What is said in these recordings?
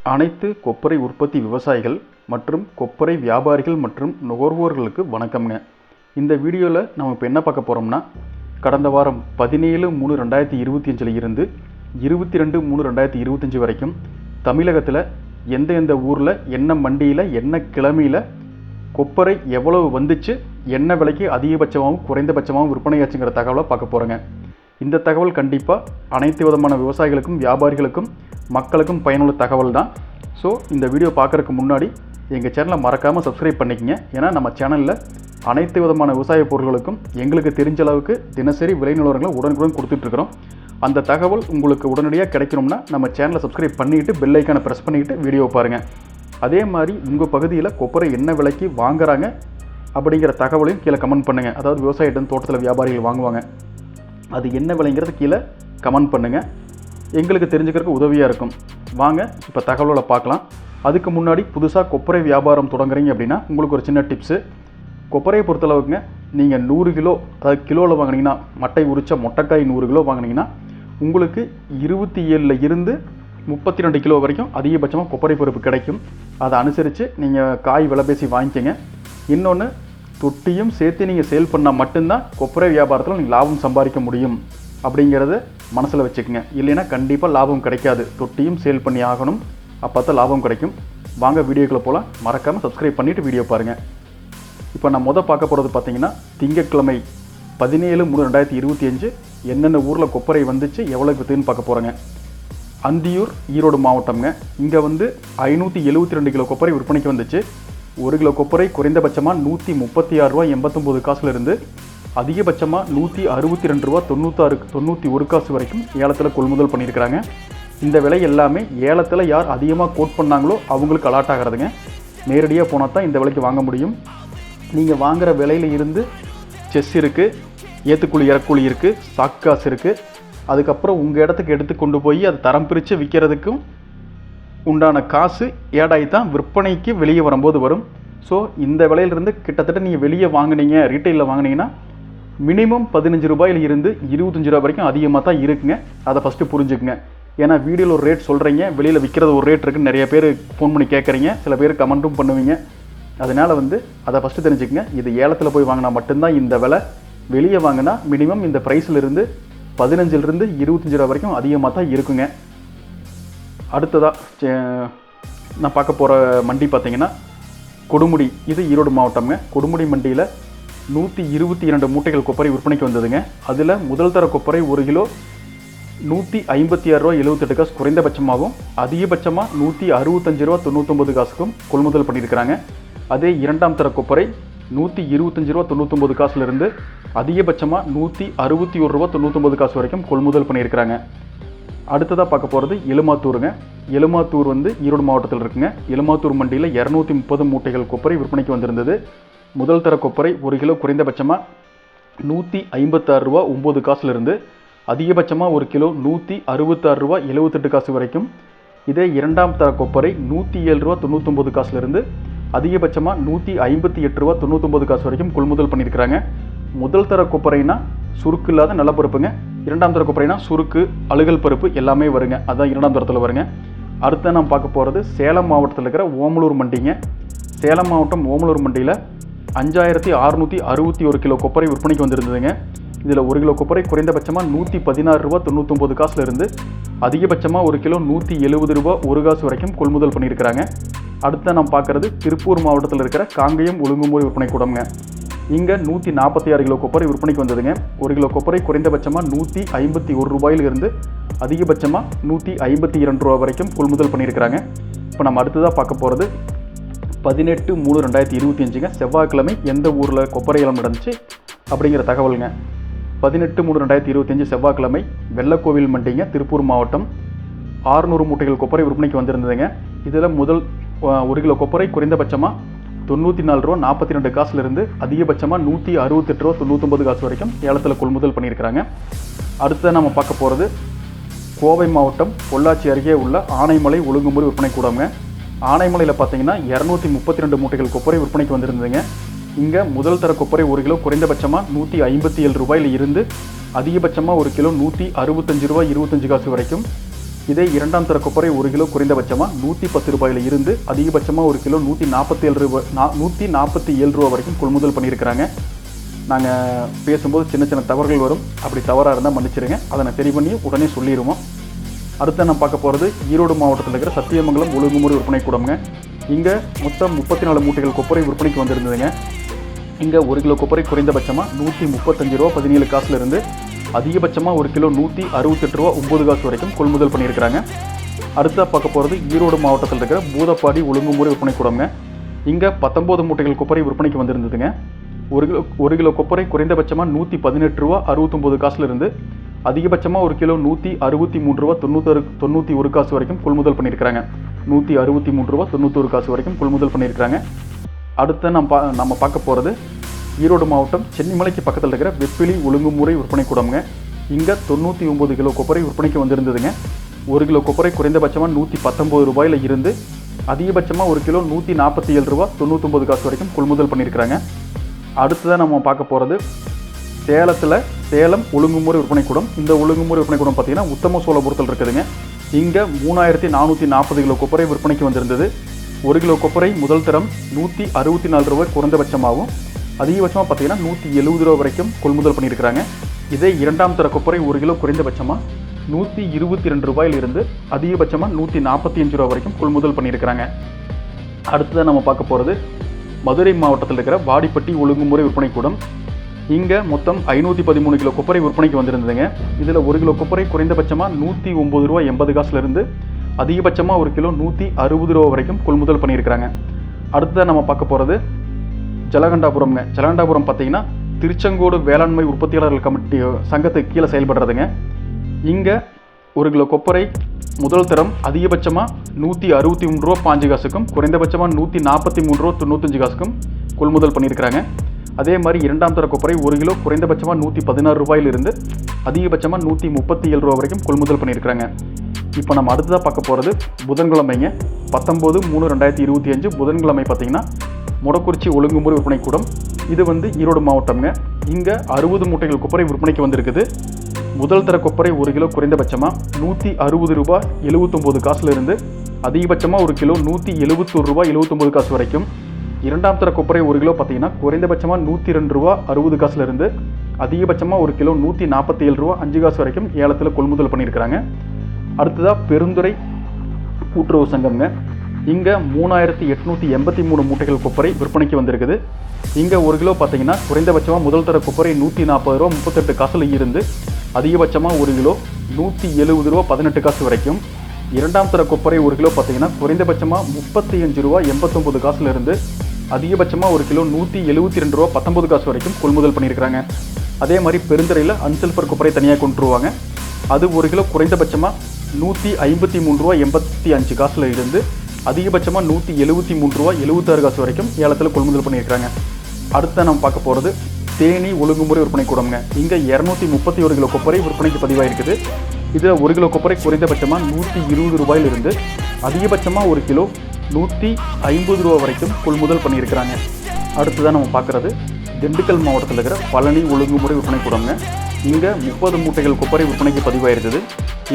அனைத்து கொப்பரை உற்பத்தி விவசாயிகள் மற்றும் கொப்பரை வியாபாரிகள் மற்றும் நுகர்வோர்களுக்கு வணக்கம்ங்க. இந்த வீடியோவில் நம்ம இப்போ என்ன பார்க்க போகிறோம்னா கடந்த வாரம் பதினேழு மூணு ரெண்டாயிரத்தி இருபத்தி அஞ்சில் இருந்து இருபத்தி ரெண்டு மூணு ரெண்டாயிரத்தி இருபத்தஞ்சி வரைக்கும் தமிழகத்தில் எந்த எந்த ஊரில் என்ன மண்டியில் என்ன கிழமையில் கொப்பரை எவ்வளவு வந்துச்சு என்ன விலைக்கு அதிகபட்சமாகவும் குறைந்தபட்சமாகவும் விற்பனையாச்சுங்கிற தகவலை பார்க்க போகிறோங்க இந்த தகவல் கண்டிப்பாக அனைத்து விதமான விவசாயிகளுக்கும் வியாபாரிகளுக்கும் மக்களுக்கும் பயனுள்ள தகவல் தான். ஸோ இந்த வீடியோ பார்க்குறதுக்கு முன்னாடி எங்கள் சேனலை மறக்காமல் சப்ஸ்கிரைப் பண்ணிக்கங்க. ஏன்னா நம்ம சேனலில் அனைத்து விதமான விவசாய பொருட்களுக்கும் எங்களுக்கு தெரிஞ்ச அளவுக்கு தினசரி விலை நிலவரங்களை உடனுக்குடன் கொடுத்துட்ருக்குறோம் அந்த தகவல் உங்களுக்கு உடனடியாக கிடைக்கணும்னா நம்ம சேனலை சப்ஸ்கிரைப் பண்ணிவிட்டு பெல் ஐக்கானை ப்ரெஸ் பண்ணிவிட்டு வீடியோ பாருங்கள் அதே மாதிரி உங்கள் பகுதியில் கொப்பரை என்ன விலைக்கு வாங்குறாங்க அப்படிங்கிற தகவலையும் கீழே கமெண்ட் பண்ணுங்கள் அதாவது விவசாயிடம் தோட்டத்தில் வியாபாரிகள் வாங்குவாங்க. அது என்ன விலைங்கிறது கீழே கமெண்ட் பண்ணுங்கள் எங்களுக்கு தெரிஞ்சுக்கிறதுக்கு உதவியாக இருக்கும். வாங்க இப்போ தகவலோட பார்க்கலாம். அதுக்கு முன்னாடி புதுசாக கொப்பரை வியாபாரம் தொடங்குறீங்க அப்படின்னா உங்களுக்கு ஒரு சின்ன டிப்ஸு கொப்பரையை பொறுத்தளவுக்குங்க நீங்கள் நூறு கிலோ அதாவது கிலோவில் வாங்கினீங்கன்னா மட்டை உரிச்ச மொட்டைக்காய் நூறு கிலோ வாங்கினீங்கன்னா உங்களுக்கு இருபத்தி ஏழில் இருந்து முப்பத்தி ரெண்டு கிலோ வரைக்கும் அதிகபட்சமாக கொப்பரை பருப்பு கிடைக்கும். அதை அனுசரித்து நீங்கள் காய் விலை பேசி வாங்கிக்கோங்க. இன்னொன்று தொட்டியும் சேர்த்து நீங்கள் சேல் பண்ணால் மட்டும்தான் கொப்பரை வியாபாரத்தில் நீங்கள் லாபம் சம்பாதிக்க முடியும். அப்படிங்கிறத மனசில் வச்சுக்கோங்க. இல்லைன்னா கண்டிப்பாக லாபம் கிடைக்காது. தொட்டியும் சேல் பண்ணி ஆகணும். அப்போ தான் லாபம் கிடைக்கும். வாங்க வீடியோக்குள்ளே போகலாம் மறக்காமல் சப்ஸ்கிரைப் பண்ணிவிட்டு வீடியோ பாருங்கள் இப்போ நான் முதல் பார்க்க போகிறது பார்த்தீங்கன்னா திங்கட்கிழமை பதினேழு மூணு ரெண்டாயிரத்தி இருபத்தி அஞ்சு என்னென்ன ஊரில் கொப்பரை வந்துச்சு எவ்வளோ விற்றுன்னு பார்க்க போகிறேங்க அந்தியூர் ஈரோடு மாவட்டம்ங்க. இங்கே வந்து ஐநூற்றி எழுபத்தி ரெண்டு கிலோ கொப்பரை விற்பனைக்கு வந்துச்சு. ஒரு கிலோ கொப்பரை குறைந்தபட்சமாக நூற்றி முப்பத்தி ஆறு ரூபா எண்பத்தொம்போது காசுலேருந்து அதிகபட்சமாக நூற்றி அறுபத்தி ரெண்டு ரூபா தொண்ணூத்தாறு தொண்ணூற்றி ஒரு காசு வரைக்கும் ஏலத்தில் கொள்முதல் பண்ணியிருக்கிறாங்க. இந்த விலை எல்லாமே ஏலத்தில் யார் அதிகமாக கோட் பண்ணாங்களோ அவங்களுக்கு அலாட் ஆகிறதுங்க. நேரடியாக போனால் தான் இந்த விலைக்கு வாங்க முடியும். நீங்கள் வாங்குகிற விலையில இருந்து செஸ் இருக்குது ஏற்றுக்குழி இறக்குழி இருக்குது ஸ்டாக் காசு இருக்குது அதுக்கப்புறம் உங்கள் இடத்துக்கு எடுத்து கொண்டு போய் அதை தரம் பிரித்து விற்கிறதுக்கும் உண்டான காசு ஏடாயி தான் விற்பனைக்கு வெளியே வரும்போது வரும். ஸோ இந்த விலையிலிருந்து கிட்டத்தட்ட நீங்கள் வெளியே வாங்குனீங்க ரீட்டைலில் வாங்குனீங்கன்னா மினிமம் பதினஞ்சு ரூபாயில இருந்து இருபத்தஞ்சு ரூபா வரைக்கும் அதிகமாக தான் இருக்குங்க. அதை ஃபஸ்ட்டு புரிஞ்சுக்குங்க. ஏன்னா வீடியோவில் ஒரு ரேட் சொல்கிறீங்க வெளியில் விற்கிறது ஒரு ரேட் இருக்குன்னு நிறைய பேர் ஃபோன் பண்ணி கேட்குறீங்க. சில பேர் கமெண்ட்டும் பண்ணுவீங்க. அதனால் வந்து அதை ஃபஸ்ட்டு தெரிஞ்சுக்கங்க. இது ஏலத்தில் போய் வாங்கினா மட்டும்தான் இந்த விலை. வெளியே வாங்கினா மினிமம் இந்த ப்ரைஸில் இருந்து பதினஞ்சிலிருந்து இருபத்தஞ்சு ரூபா வரைக்கும் அதிகமாக தான் இருக்குங்க. அடுத்ததாக நான் பார்க்க போகிற மண்டி பார்த்தீங்கன்னா கொடுமுடி. இது ஈரோடு மாவட்டம்ங்க. கொடுமுடி மண்டியில் நூற்றி இருபத்தி இரண்டு மூட்டைகள் கொப்பரை விற்பனைக்கு வந்ததுங்க. அதில் முதல் தர கொப்பரை ஒரு கிலோ நூற்றி ஐம்பத்தி ஆறு ரூபா எழுபத்தெட்டு காசு குறைந்தபட்சமாகவும் அதிகபட்சமாக நூற்றி அறுபத்தஞ்சு ரூபா தொண்ணூற்றொம்பது காசுக்கும் கொள்முதல் பண்ணியிருக்கிறாங்க. அதே இரண்டாம் தர கொப்பரை நூற்றி இருபத்தஞ்சு ரூபா தொண்ணூற்றொம்பது காசுலேருந்து அதிகபட்சமாக நூற்றி அறுபத்தி ஒரு ரூபா தொண்ணூற்றொம்பது காசு வரைக்கும் கொள்முதல் பண்ணியிருக்கிறாங்க. அடுத்ததாக பார்க்க போகிறது எலுமாத்தூருங்க. எலுமாத்தூர் வந்து ஈரோடு மாவட்டத்தில் இருக்குங்க. எலுமாத்தூர் மண்டியில் இரநூத்தி முப்பது மூட்டைகள் கொப்பரை விற்பனைக்கு வந்திருந்தது. முதல் தர கொப்பரை ஒரு கிலோ குறைந்தபட்சமாக நூற்றி ஐம்பத்தாறு ரூபா ஒம்பது காசுலேருந்து அதிகபட்சமாக ஒரு கிலோ நூற்றி அறுபத்தாறு ரூபா எழுபத்தெட்டு காசு வரைக்கும். இதே இரண்டாம் தர கொப்பரை நூற்றி ஏழு ரூபா தொண்ணூற்றொம்பது காசுலேருந்து அதிகபட்சமாக நூற்றி ஐம்பத்தி எட்டு ரூபா தொண்ணூற்றொம்பது காசு வரைக்கும் கொள்முதல் பண்ணியிருக்கிறாங்க. முதல் தர கொப்பரைனா சுருக்கு இல்லாத நல்ல பருப்புங்க. இரண்டாம் தர கொப்பரைனா சுருக்கு அழுகல் பருப்பு எல்லாமே வருங்க. அதுதான் இரண்டாம் தரத்தில் வருங்க. அடுத்து நாம் பார்க்க போகிறது சேலம் மாவட்டத்தில் இருக்கிற ஓமலூர் மண்டிங்க. சேலம் மாவட்டம் ஓமலூர் மண்டியில் அஞ்சாயிரத்தி அறுநூற்றி அறுபத்தி ஒரு கிலோ கொப்பரை விற்பனைக்கு வந்திருந்ததுங்க. இதில் ஒரு கிலோ கொப்பரை குறைந்தபட்சமாக நூற்றி பதினாறு ரூபா தொண்ணூத்தொம்பது காசுல இருந்து அதிகபட்சமாக ஒரு கிலோ நூற்றி எழுபது ரூபா ஒரு காசு வரைக்கும் கொள்முதல் பண்ணியிருக்கிறாங்க. அடுத்த நாம் பார்க்குறது திருப்பூர் மாவட்டத்தில் இருக்கிற காங்கயம் ஒழுங்குமுறை விற்பனை கூடம்ங்க. இங்கே நூற்றி நாற்பத்தி ஆறு கிலோ கொப்பரை விற்பனைக்கு வந்ததுங்க. ஒரு கிலோ கொப்பரை குறைந்தபட்சமாக நூற்றி ஐம்பத்தி ஒரு ரூபாயிலிருந்து அதிகபட்சமாக நூற்றி ஐம்பத்தி இரண்டு ரூபா வரைக்கும் கொள்முதல் பண்ணியிருக்கிறாங்க. இப்போ நம்ம அடுத்ததாக பார்க்க போகிறது பதினெட்டு மூணு ரெண்டாயிரத்தி இருபத்தி அஞ்சுங்க. செவ்வாய்க்கிழமை எந்த ஊரில் கொப்பரை ஏலம் நடந்துச்சு அப்படிங்கிற தகவலுங்க. பதினெட்டு மூணு ரெண்டாயிரத்தி இருபத்தஞ்சு செவ்வாய்க்கிழமை வெள்ளக்கோவில் மண்டிங்க திருப்பூர் மாவட்டம். ஆறுநூறு மூட்டைகள் கொப்பரை விற்பனைக்கு வந்திருந்ததுங்க. இதில் முதல் ஒரு கிலோ கொப்பரை குறைந்தபட்சமாக தொண்ணூற்றி நாலு ரூபா நாற்பத்தி ரெண்டு காசுலேருந்து அதிகபட்சமாக நூற்றி அறுபத்தெட்டு ரூபா தொண்ணூத்தொம்பது காசு வரைக்கும் ஏலத்தில் கொள்முதல் பண்ணியிருக்கிறாங்க. அடுத்து நம்ம பார்க்க போகிறது கோவை மாவட்டம் பொள்ளாச்சி அருகே உள்ள ஆனைமலை ஒழுங்குமுறை விற்பனை கூடங்க ஆனைமலையில் பார்த்தீங்கன்னா இரநூத்தி முப்பத்தி ரெண்டு மூட்டைகள் கொப்பரை விற்பனைக்கு வந்திருந்ததுங்க. இங்கே முதல் தர கொப்பரை ஒரு கிலோ குறைந்தபட்சமாக நூற்றி ஐம்பத்தி ஏழு ரூபாயில் இருந்து அதிகபட்சமாக ஒரு கிலோ நூற்றி அறுபத்தஞ்சு ரூபாய் இருபத்தஞ்சு காசு வரைக்கும் இதே இரண்டாம் தர கொப்பரை ஒரு கிலோ குறைந்தபட்சமாக நூற்றி பத்து ரூபாயில் இருந்து அதிகபட்சமாக ஒரு கிலோ நூற்றி நாற்பத்தி ஏழு ரூபாய் நா நூற்றி நாற்பத்தி ஏழு ரூபா வரைக்கும் கொள்முதல் பண்ணியிருக்கிறாங்க. நாங்கள் பேசும்போது சின்ன சின்ன தவறுகள் வரும். அப்படி தவறாக இருந்தால் மன்னிச்சிடுங்க அதை நான் சரி பண்ணி உடனே சொல்லிடுவோம் அடுத்து நான் பார்க்க போகிறது ஈரோடு மாவட்டத்தில் இருக்கிற சத்தியமங்கலம் ஒழுங்குமுறை விற்பனை கூடம்ங்க. இங்கே மொத்தம் முப்பத்தி நாலு மூட்டைகள் கொப்பரை விற்பனைக்கு வந்திருந்ததுங்க. இங்கே ஒரு கிலோ கொப்பரை குறைந்தபட்சமாக நூற்றி முப்பத்தஞ்சு ரூபா பதினேழு காசுலேருந்து அதிகபட்சமாக ஒரு கிலோ நூற்றி அறுபத்தெட்டு ரூபா ஒம்பது காசு வரைக்கும் கொள்முதல் பண்ணியிருக்கிறாங்க. அடுத்தா பார்க்க போகிறது ஈரோடு மாவட்டத்தில் இருக்கிற பூதப்பாடி ஒழுங்குமுறை விற்பனை கூடங்க இங்கே பத்தொம்போது மூட்டைகள் கொப்பரை விற்பனைக்கு வந்திருந்ததுங்க. ஒரு கிலோ ஒரு கிலோ கொப்பரை குறைந்தபட்சமாக நூற்றி பதினெட்டு ரூபா அறுபத்தொம்போது காசுலேருந்து அதிகபட்சமாக ஒரு கிலோ நூற்றி அறுபத்தி மூணு ரூபா தொண்ணூத்தொரு தொண்ணூற்றி ஒரு காசு வரைக்கும் கொள்முதல் பண்ணியிருக்கிறாங்க. நூற்றி அறுபத்தி மூணு ரூபா தொண்ணூத்தொரு காசு வரைக்கும் கொள்முதல் பண்ணியிருக்கிறாங்க. அடுத்து நம்ம பா நம்ம பார்க்க போகிறது ஈரோடு மாவட்டம் சென்னிமலைக்கு பக்கத்தில் இருக்கிற வெப்பிலி ஒழுங்குமுறை விற்பனை கூடம்ங்க. இங்கே தொண்ணூற்றி ஒம்பது கிலோ கொப்பரை விற்பனைக்கு வந்திருந்ததுங்க. ஒரு கிலோ கொப்பரை குறைந்தபட்சமாக நூற்றி பத்தொம்பது ரூபாயில் இருந்து அதிகபட்சமாக ஒரு கிலோ நூற்றி நாற்பத்தி ஏழு ரூபா தொண்ணூற்றொம்பது காசு வரைக்கும் கொள்முதல் பண்ணியிருக்கிறாங்க. அடுத்ததான் நம்ம பார்க்க போகிறது சேலத்தில் சேலம் ஒழுங்குமுறை விற்பனை கூடம். இந்த ஒழுங்குமுறை விற்பனை கூடம் பார்த்தீங்கன்னா உத்தம சோழபுரத்தில் இருக்குதுங்க. இங்கே மூணாயிரத்தி நானூற்றி நாற்பது கிலோ கொப்பரை விற்பனைக்கு வந்திருந்தது. ஒரு கிலோ கொப்பரை முதல் தரம் நூற்றி அறுபத்தி நாலு ரூபாய் குறைந்தபட்சமாகவும் அதிகபட்சமாக பார்த்தீங்கன்னா நூற்றி எழுபது ரூபா வரைக்கும் கொள்முதல் பண்ணியிருக்கிறாங்க. இதே இரண்டாம் தர கொப்பரை ஒரு கிலோ குறைந்தபட்சமாக நூற்றி இருபத்தி ரெண்டு ரூபாயிலிருந்து அதிகபட்சமாக நூற்றி நாற்பத்தி அஞ்சு ரூபா வரைக்கும் கொள்முதல் பண்ணியிருக்கிறாங்க. அடுத்ததாக நம்ம பார்க்க போகிறது மதுரை மாவட்டத்தில் இருக்கிற வாடிப்பட்டி ஒழுங்குமுறை விற்பனை கூடம் இங்கே மொத்தம் ஐநூற்றி பதிமூணு கிலோ கொப்பரை விற்பனைக்கு வந்திருந்ததுங்க. இதில் ஒரு கிலோ கொப்பரை குறைந்தபட்சமாக நூற்றி ஒம்பது ரூபா எண்பது காசுலேருந்து அதிகபட்சமாக ஒரு கிலோ நூற்றி அறுபது ரூபா வரைக்கும் கொள்முதல் பண்ணியிருக்கிறாங்க. அடுத்ததாக நம்ம பார்க்க போகிறது ஜலகண்டாபுரம்ங்க. ஜலகண்டாபுரம் பார்த்தீங்கன்னா திருச்செங்கோடு வேளாண்மை உற்பத்தியாளர்கள் கமிட்டி சங்கத்துக்கு கீழே செயல்படுறதுங்க. இங்கே ஒரு கிலோ கொப்பரை முதல் தரம் அதிகபட்சமாக நூற்றி அறுபத்தி மூணு ரூபா பாஞ்சு காசுக்கும் குறைந்தபட்சமாக நூற்றி நாற்பத்தி மூணு ரூபா தொண்ணூத்தஞ்சு காசுக்கும் கொள்முதல் பண்ணியிருக்கிறாங்க. அதே மாதிரி இரண்டாம் தர கொப்பரை ஒரு கிலோ குறைந்தபட்சமாக நூற்றி பதினாறு ரூபாயிலிருந்து அதிகபட்சமாக நூற்றி முப்பத்தி ஏழு ரூபா வரைக்கும் கொள்முதல் பண்ணியிருக்கிறாங்க. இப்போ நம்ம அடுத்ததாக பார்க்க போகிறது புதன்கிழமைங்க. பத்தொம்போது மூணு ரெண்டாயிரத்தி இருபத்தி அஞ்சு புதன்கிழமை பார்த்தீங்கன்னா முடக்குறிச்சி ஒழுங்குமுறை விற்பனை கூடம். இது வந்து ஈரோடு மாவட்டம்ங்க. இங்கே அறுபது மூட்டைகள் கொப்பரை விற்பனைக்கு வந்திருக்குது. முதல் தர கொப்பரை ஒரு கிலோ குறைந்தபட்சமாக நூற்றி அறுபது ரூபாய் எழுபத்தொம்போது காசுலேருந்து அதிகபட்சமாக ஒரு கிலோ நூற்றி எழுபத்தொரு ரூபாய் எழுபத்தொம்போது காசு வரைக்கும். இரண்டாம் தர கொப்பரை ஒரு கிலோ பார்த்தீங்கன்னா குறைந்தபட்சமாக நூற்றி ரெண்டு ரூபா அறுபது காசுலேருந்து அதிகபட்சமாக ஒரு கிலோ நூற்றி நாற்பத்தி ஏழு ரூபா அஞ்சு காசு வரைக்கும் ஏலத்தில் கொள்முதல் பண்ணியிருக்கிறாங்க. அடுத்ததாக பெருந்துறை கூட்டுறவு சங்கம்ங்க. இங்கே மூணாயிரத்தி எட்நூற்றி எண்பத்தி மூணு மூட்டைகள் கொப்பரை விற்பனைக்கு வந்திருக்குது. இங்கே ஒரு கிலோ பார்த்தீங்கன்னா குறைந்தபட்சமாக முதல் தர கொப்பரை நூற்றி நாற்பது ரூபா முப்பத்தெட்டு காசுல இருந்து அதிகபட்சமாக ஒரு கிலோ நூற்றி எழுபது ரூபா பதினெட்டு காசு வரைக்கும். இரண்டாம் தர கொப்பரை ஒரு கிலோ பார்த்தீங்கன்னா குறைந்தபட்சமாக முப்பத்தி அஞ்சு ரூபா எண்பத்தொம்பது காசுலேருந்து அதிகபட்சமாக ஒரு கிலோ நூற்றி எழுபத்தி ரெண்டு ரூபா பத்தொம்பது காசு வரைக்கும் கொள்முதல் பண்ணியிருக்கிறாங்க அதே மாதிரி பெருந்துறையில் அன்சல்ஃபர் கொப்பரை தனியாக கொண்டுருவாங்க. அது ஒரு கிலோ குறைந்தபட்சமாக நூற்றி ஐம்பத்தி மூணு ரூபா எண்பத்தி அஞ்சு காசுல இருந்து அதிகபட்சமாக நூற்றி எழுபத்தி மூணு ரூபா எழுபத்தாறு காசு வரைக்கும் ஏலத்தில் கொள்முதல் பண்ணியிருக்காங்க அடுத்த நம்ம பார்க்க போகிறது தேனி ஒழுங்குமுறை விற்பனை கூடம்ங்க. இங்கே இரநூத்தி முப்பத்தி ஒரு கிலோ கொப்பரை விற்பனைக்கு பதிவாயிருக்குது. இதில் ஒரு கிலோ கொப்பரை குறைந்தபட்சமாக நூற்றி இருபது ரூபாயிலிருந்து அதிகபட்சமாக ஒரு கிலோ நூற்றி ஐம்பது ரூபா வரைக்கும் கொள்முதல் பண்ணியிருக்கிறாங்க. அடுத்ததான் நம்ம பார்க்குறது திண்டுக்கல் மாவட்டத்தில் இருக்கிற பழனி ஒழுங்குமுறை விற்பனை கூடம்ங்க. இங்கே முப்பது மூட்டைகள் கொப்பரை விற்பனைக்கு பதிவாயிருந்தது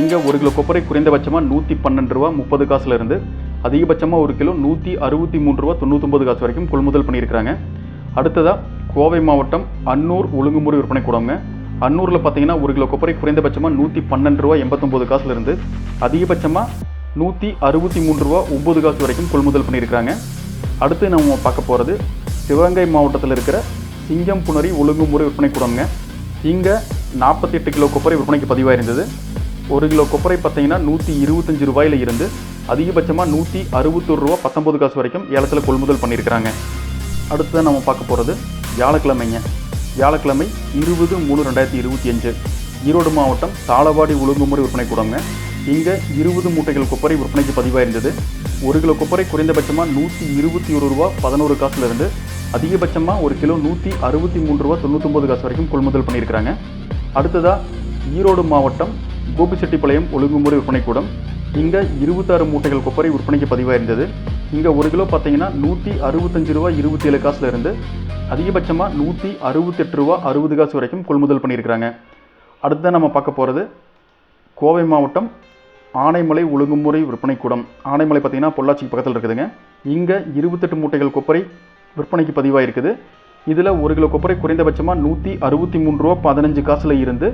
இங்கே ஒரு கிலோ கொப்பரை குறைந்தபட்சமாக நூற்றி பன்னெண்டு ரூபா முப்பது காசுலேருந்து அதிகபட்சமாக ஒரு கிலோ நூற்றி அறுபத்தி மூணு ரூபா தொண்ணூற்றொம்பது காசு வரைக்கும் கொள்முதல் பண்ணியிருக்கிறாங்க. அடுத்ததாக கோவை மாவட்டம் அன்னூர் ஒழுங்குமுறை விற்பனை கூடங்க அன்னூரில் பார்த்தீங்கன்னா ஒரு கிலோ கொப்பரை குறைந்தபட்சமாக நூற்றி பன்னெண்டு ரூபா எண்பத்தொம்போது காசுலேருந்து அதிகபட்சமாக நூற்றி அறுபத்தி மூன்று ரூபா ஒம்பது காசு வரைக்கும் கொள்முதல் பண்ணியிருக்கிறாங்க. அடுத்து நம்ம பார்க்க போகிறது சிவகங்கை மாவட்டத்தில் இருக்கிற சிங்கம் புணரி ஒழுங்குமுறை விற்பனை கூடங்க இங்கே நாற்பத்தி எட்டு கிலோ கொப்பரை விற்பனைக்கு பதிவாயிருந்தது. ஒரு கிலோ கொப்பரை பார்த்தீங்கன்னா நூற்றி இருபத்தஞ்சு ரூபாயில இருந்து அதிகபட்சமாக நூற்றி அறுபத்தொரு ரூபா பத்தொம்பது காசு வரைக்கும் ஏலத்தில் கொள்முதல் பண்ணியிருக்கிறாங்க. அடுத்ததான் நம்ம பார்க்க போகிறது வியாழக்கிழமைங்க. வியாழக்கிழமை இருபது மூணு ரெண்டாயிரத்தி இருபத்தி அஞ்சு. ஈரோடு மாவட்டம் தாளவாடி ஒழுங்குமுறை விற்பனை கூடங்க. இங்கே இருபது மூட்டைகள் கொப்பரை விற்பனைக்கு பதிவாயிருந்தது. ஒரு கிலோ கொப்பரை குறைந்தபட்சமாக நூற்றி இருபத்தி ஒரு ரூபா பதினோரு காசுலேருந்து அதிகபட்சமாக ஒரு கிலோ நூற்றி அறுபத்தி மூணு ரூபா தொண்ணூத்தொம்பது காசு வரைக்கும் கொள்முதல் பண்ணியிருக்கிறாங்க. அடுத்ததாக ஈரோடு மாவட்டம் கோபிச்செட்டிப்பாளையம் ஒழுங்குமுறை விற்பனை கூடம் இங்கே இருபத்தாறு மூட்டைகள் கொப்பரை விற்பனைக்கு பதிவாக இருந்தது இங்கே ஒரு கிலோ பார்த்தீங்கன்னா நூற்றி அறுபத்தஞ்சு ரூபா இருபத்தி ஏழு காசுலேருந்து அதிகபட்சமாக நூற்றி அறுபத்தெட்டு ரூபா அறுபது காசு வரைக்கும் கொள்முதல் பண்ணியிருக்கிறாங்க. அடுத்த நம்ம பார்க்க போகிறது கோவை மாவட்டம் ஆனைமலை ஒழுங்குமுறை விற்பனை கூடம் ஆனைமலை பார்த்தீங்கன்னா பொள்ளாச்சிக்கு பக்கத்தில் இருக்குதுங்க. இங்கே இருபத்தெட்டு மூட்டைகள் கொப்பரை விற்பனைக்கு பதிவாயிருக்குது. இதில் ஒரு கிலோ கொப்பரை குறைந்தபட்சமாக நூற்றி அறுபத்தி மூணு ரூபா பதினஞ்சு காசில் இருந்து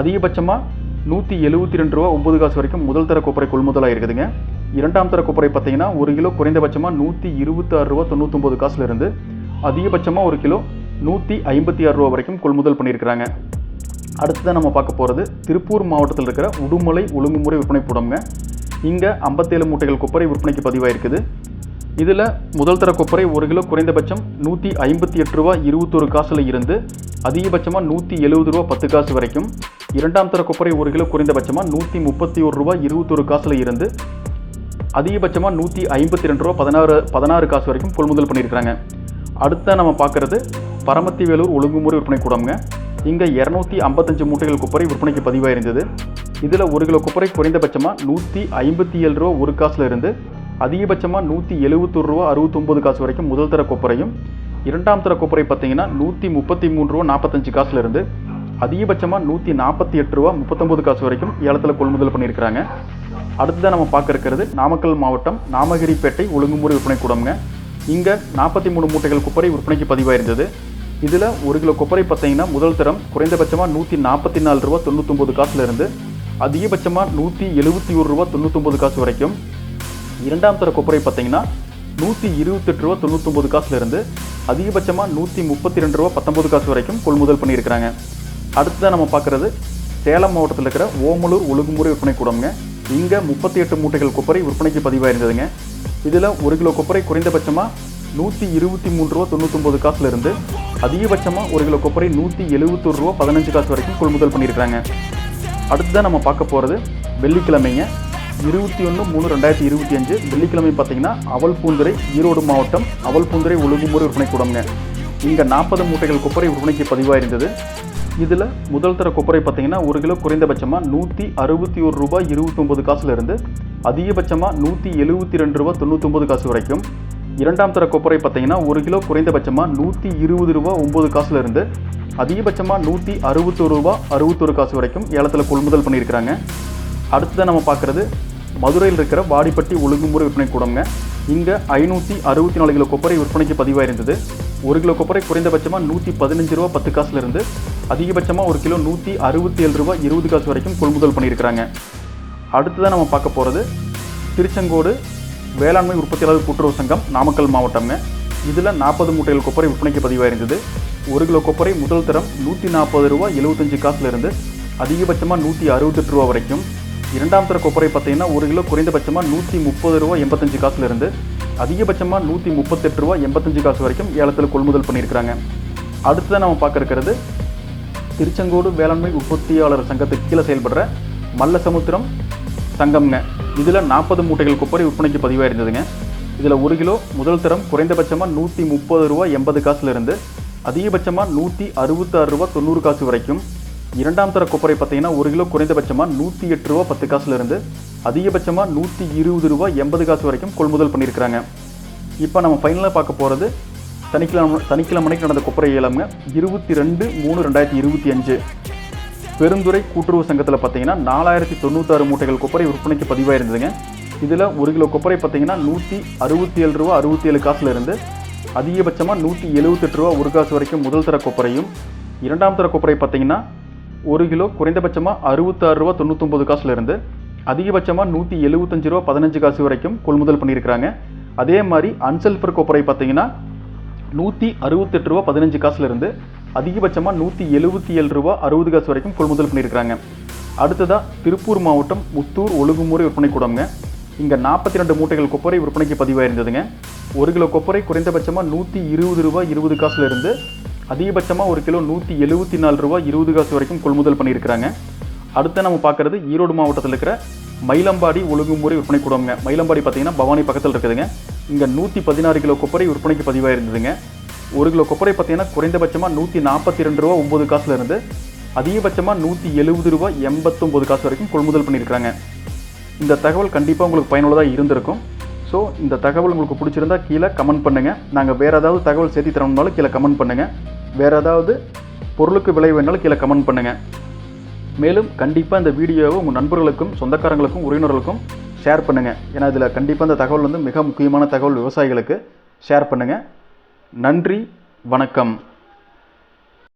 அதிகபட்சமாக நூற்றி எழுபத்தி ரெண்டு ரூபா ஒம்பது காசு வரைக்கும் முதல் தர கொப்பரை கொள்முதலாக இருக்குதுங்க. இரண்டாம் தர கொப்பரை பார்த்தீங்கன்னா ஒரு கிலோ குறைந்தபட்சமாக நூற்றி இருபத்தாறு ரூபா தொண்ணூத்தொம்பது காசுல இருந்து அதிகபட்சமாக ஒரு கிலோ நூற்றி ஐம்பத்தி ஆறு ரூபா வரைக்கும் கொள்முதல் பண்ணியிருக்கிறாங்க. அடுத்ததான் நம்ம பார்க்க போகிறது திருப்பூர் மாவட்டத்தில் இருக்கிற உடுமலை ஒழுங்குமுறை விற்பனை கூடம்ங்க. இங்கே ஐம்பத்தேழு மூட்டைகள் கொப்பரை விற்பனைக்கு பதிவாயிருக்குது. இதில் முதல் தர கொப்பரை ஒரு கிலோ குறைந்தபட்சம் நூற்றி ஐம்பத்தி எட்டு ரூபா இருபத்தொரு காசில் இருந்து அதிகபட்சமாக நூற்றி எழுபது ரூபா பத்து காசு வரைக்கும். இரண்டாம் தர கொப்பரை ஒரு கிலோ குறைந்தபட்சமாக நூற்றி முப்பத்தி ஒரு ரூபா இருபத்தொரு காசில் இருந்து அதிகபட்சமாக நூற்றி ஐம்பத்தி ரெண்டு ரூபா பதினாறு பதினாறு காசு வரைக்கும் கொள்முதல் பண்ணியிருக்கிறாங்க. அடுத்த நம்ம பார்க்குறது பரமத்தி வேலூர் ஒழுங்குமுறை விற்பனை கூடம்ங்க. இங்கே இரநூத்தி ஐம்பத்தஞ்சு மூட்டைகள் குப்பரை விற்பனைக்கு பதிவாக இருந்தது இதில் ஒரு கிலோ குப்பரை குறைந்தபட்சமாக நூற்றி ஐம்பத்தி ஏழு ரூபா ஒரு காசில் இருந்து அதிகபட்சமாக நூற்றி எழுபத்தொரு ரூபா அறுபத்தொம்பது காசு வரைக்கும் முதல் தர கொப்பரையும் இரண்டாம் தர கொப்பரை பார்த்தீங்கன்னா நூற்றி முப்பத்தி மூணு ரூபா நாற்பத்தஞ்சு காசுல இருந்து அதிகபட்சமாக நூற்றி நாற்பத்தி எட்டு ரூபா முப்பத்தொம்பது காசு வரைக்கும் ஏலத்தில் கொள்முதல் பண்ணியிருக்கிறாங்க. அடுத்ததான் நம்ம பார்க்க இருக்கிறது நாமக்கல் மாவட்டம் நாமகிரிப்பேட்டை ஒழுங்குமுறை விற்பனை கூடம்ங்க. இங்கே நாற்பத்தி மூணு மூட்டைகள் குப்பரை விற்பனைக்கு பதிவாயிருந்தது. இதில் ஒரு கிலோ கொப்பரை பார்த்தீங்கன்னா முதல் தரம் குறைந்தபட்சமாக நூற்றி நாற்பத்தி நாலு ரூபா தொண்ணூத்தொம்பது காசுல இருந்து அதிகபட்சமாக நூற்றி எழுபத்தி ஒரு ரூபா தொண்ணூத்தொம்பது காசு வரைக்கும். இரண்டாம் தர கொப்பரை பார்த்தீங்கன்னா நூற்றி இருபத்தெட்டு ரூபா தொண்ணூத்தொம்பது காசுலேருந்து அதிகபட்சமாக நூற்றி முப்பத்தி ரெண்டு ரூபா பத்தொம்பது காசு வரைக்கும் கொள்முதல் பண்ணியிருக்கிறாங்க. அடுத்ததான் நம்ம பார்க்குறது சேலம் மாவட்டத்தில் இருக்கிற ஓமலூர் ஒழுங்குமுறை விற்பனை கூடம்ங்க. இங்கே முப்பத்தி எட்டு மூட்டைகள் கொப்பரை விற்பனைக்கு பதிவாக இருந்ததுங்க இதில் ஒரு கிலோ கொப்பரை குறைந்தபட்சமாக நூற்றி இருபத்தி மூணு ரூபா தொண்ணூத்தொம்பது காசுலேருந்து அதிகபட்சமாக ஒரு கிலோ கொப்பரை நூற்றி எழுபத்தொரு ரூபா பதினஞ்சு காசு வரைக்கும் கொள்முதல் பண்ணியிருக்கிறாங்க. அடுத்ததான் நம்ம பார்க்க போகிறது வெள்ளிக்கிழமைங்க. இருபத்தி ஒன்று மூணு ரெண்டாயிரத்தி இருபத்தி அஞ்சு வெள்ளிக்கிழமை பார்த்தீங்கன்னா அவல் பூந்துரை ஈரோடு மாவட்டம் அவல் பூந்துரை ஒழுங்குமுறை விற்பனை கூடம்ங்க. இங்கே நாற்பது மூட்டைகள் கொப்பரை விற்பனைக்கு பதிவாக இருந்தது இதில் முதல் தர கொப்பரை பார்த்தீங்கன்னா ஒரு கிலோ குறைந்தபட்சமாக நூற்றி அறுபத்தி ஒரு ரூபாய் இருபத்தொம்பது காசுலேருந்து அதிகபட்சமாக நூற்றி எழுபத்தி ரெண்டு ரூபா தொண்ணூற்றொம்பது காசு வரைக்கும். இரண்டாம் தர கொப்பரை பார்த்தீங்கன்னா ஒரு கிலோ குறைந்தபட்சமாக நூற்றி இருபது ரூபா ஒம்பது காசுலேருந்து அதிகபட்சமாக நூற்றி அறுபத்தொரு ரூபா அறுபத்தொரு காசு வரைக்கும் ஏலத்தில் கொள்முதல் பண்ணியிருக்கிறாங்க. அடுத்ததான் நம்ம பார்க்குறது மதுரையில் இருக்கிற வாடிப்பட்டி ஒழுங்குமுறை விற்பனை கூடம்ங்க. இங்கே ஐநூற்றி அறுபத்தி நாலு கிலோ கொப்பரை விற்பனைக்கு பதிவாக இருந்தது ஒரு கிலோ கொப்பரை குறைந்தபட்சமாக நூற்றி பதினஞ்சு ரூபா பத்து காசுலேருந்து அதிகபட்சமாக ஒரு கிலோ நூற்றி அறுபத்தி ஏழு ரூபா இருபது காசு வரைக்கும் கொள்முதல் பண்ணியிருக்கிறாங்க. அடுத்ததான் நம்ம பார்க்க போகிறது திருச்செங்கோடு வேளாண்மை உற்பத்தியாளர் கூட்டுறவு சங்கம் நாமக்கல் மாவட்டம்ங்க. இதில் நாற்பது மூட்டைகள் கொப்பரை விற்பனைக்கு பதிவாக இருந்தது ஒரு கிலோ கொப்பரை முதல் தரம் நூற்றி நாற்பது ரூபா எழுபத்தஞ்சு காசுலேருந்து அதிகபட்சமாக நூற்றி அறுபத்தெட்டு ரூபா வரைக்கும் இரண்டாம் தர கொப்பரை பார்த்தீங்கன்னா ஒரு கிலோ குறைந்தபட்சமாக நூற்றி முப்பது ரூபா எண்பத்தஞ்சு காசுலேருந்து அதிகபட்சமாக நூற்றி முப்பத்தெட்டு ரூபா எண்பத்தஞ்சு காசு வரைக்கும் ஏலத்தில் கொள்முதல் பண்ணியிருக்கிறாங்க. அடுத்ததான் நம்ம பார்க்க இருக்கிறது திருச்செங்கோடு வேளாண்மை உற்பத்தியாளர் சங்கத்துக்கு கீழே செயல்படுற மல்லசமுத்திரம் சங்கம்ங்க இதில் நாற்பது மூட்டைகள் கொப்பரை விற்பனைக்கு பதிவாக இருந்ததுங்க இதில் ஒரு கிலோ முதல் தரம் குறைந்தபட்சமாக நூற்றி முப்பது ரூபா எண்பது காசுலேருந்து அதிகபட்சமாக நூற்றி அறுபத்தாறு ரூபா தொண்ணூறு காசு வரைக்கும் இரண்டாம் தர கொப்பரை பார்த்தீங்கன்னா ஒரு கிலோ குறைந்தபட்சமாக நூற்றி எட்டு ரூபா பத்து காசுலேருந்து அதிகபட்சமாக நூற்றி இருபது ரூபா எண்பது காசு வரைக்கும் கொள்முதல் பண்ணியிருக்கிறாங்க. இப்போ நம்ம ஃபைனலாக பார்க்க போகிறது சனிக்கிழமை சனிக்கிழமைக்கு நடந்த கொப்பரை ஏலம்ங்க இருபத்தி ரெண்டு மூணு ரெண்டாயிரத்தி இருபத்தி அஞ்சு. பெருந்துறை கூட்டுறவு சங்கத்தில் பார்த்தீங்கன்னா நாலாயிரத்தி தொண்ணூத்தாறு மூட்டைகள் கொப்பரை விற்பனைக்கு பதிவாக இருந்ததுங்க இதில் ஒரு கிலோ கொப்பரை பார்த்தீங்கன்னா நூற்றி அறுபத்தி ஏழு ரூபா அறுபத்தி ஏழு காசுலேருந்து அதிகபட்சமாக நூற்றி எழுபத்தெட்டு ரூபா ஒரு காசு வரைக்கும் முதல் தர கொப்பரையும் இரண்டாம் தர கொப்பரை பார்த்தீங்கன்னா ஒரு கிலோ குறைந்தபட்சமாக அறுபத்தாறு ரூபா தொண்ணூத்தொம்பது காசுலேருந்து அதிகபட்சமாக நூற்றி எழுபத்தஞ்சு ரூபா பதினஞ்சு காசு வரைக்கும் கொள்முதல் பண்ணியிருக்கிறாங்க. அதே மாதிரி அன்சல்ஃபர் கொப்பரை பார்த்தீங்கன்னா நூற்றி அறுபத்தெட்டு ரூபா பதினஞ்சு காசுலேருந்து அதிகபட்சமாக நூற்றி எழுபத்தி ஏழு ரூபா அறுபது காசு வரைக்கும் கொள்முதல் பண்ணியிருக்கிறாங்க. அடுத்ததாக திருப்பூர் மாவட்டம் முத்தூர் ஒழுங்குமுறை விற்பனை கூடம்ங்க. இங்கே நாற்பத்தி ரெண்டு மூட்டைகள் கொப்பரை விற்பனைக்கு பதிவாக இருந்ததுங்க ஒரு கிலோ கொப்பரை குறைந்தபட்சமாக நூற்றி இருபது ரூபா இருபது காசுலேருந்து அதிகபட்சமாக ஒரு கிலோ நூற்றி எழுபத்தி நாலு ரூபா இருபது காசு வரைக்கும் கொள்முதல் பண்ணியிருக்கிறாங்க. அடுத்து நம்ம பார்க்குறது ஈரோடு மாவட்டத்தில் இருக்கிற மயிலம்பாடி ஒழுங்குமுறை விற்பனை கூடம்ங்க. மயிலம்பாடி பார்த்தீங்கன்னா பவானி பக்கத்தில் இருக்குதுங்க. இங்கே நூற்றி பதினாறு கிலோ கொப்பரை விற்பனைக்கு பதிவாக இருந்ததுங்க ஒரு கிலோ கொப்பரை பார்த்தீங்கன்னா குறைந்தபட்சமாக நூற்றி நாற்பத்தி ரெண்டு ரூபா ஒம்பது காசுலேருந்து அதிகபட்சமாக நூற்றி எழுபது ரூபா எண்பத்தொம்பது காசு வரைக்கும் கொள்முதல் பண்ணியிருக்கிறாங்க. இந்த தகவல் கண்டிப்பாக உங்களுக்கு பயனுள்ளதாக இருந்திருக்கும். ஸோ இந்த தகவல் உங்களுக்கு பிடிச்சிருந்தா கீழே கமெண்ட் பண்ணுங்கள் நாங்கள் வேறு ஏதாவது தகவல் சேர்த்து தரணும்னாலும் கீழே கமெண்ட் பண்ணுங்கள் வேறு ஏதாவது பொருளுக்கு விலை வேணாலும் கீழே கமெண்ட் பண்ணுங்கள் மேலும் கண்டிப்பாக இந்த வீடியோவை உங்கள் நண்பர்களுக்கும் சொந்தக்காரங்களுக்கும் உறவினர்களுக்கும் ஷேர் பண்ணுங்கள் ஏன்னா இதில் கண்டிப்பாக இந்த தகவல் வந்து மிக முக்கியமான தகவல் விவசாயிகளுக்கு ஷேர் பண்ணுங்கள் நன்றி வணக்கம்.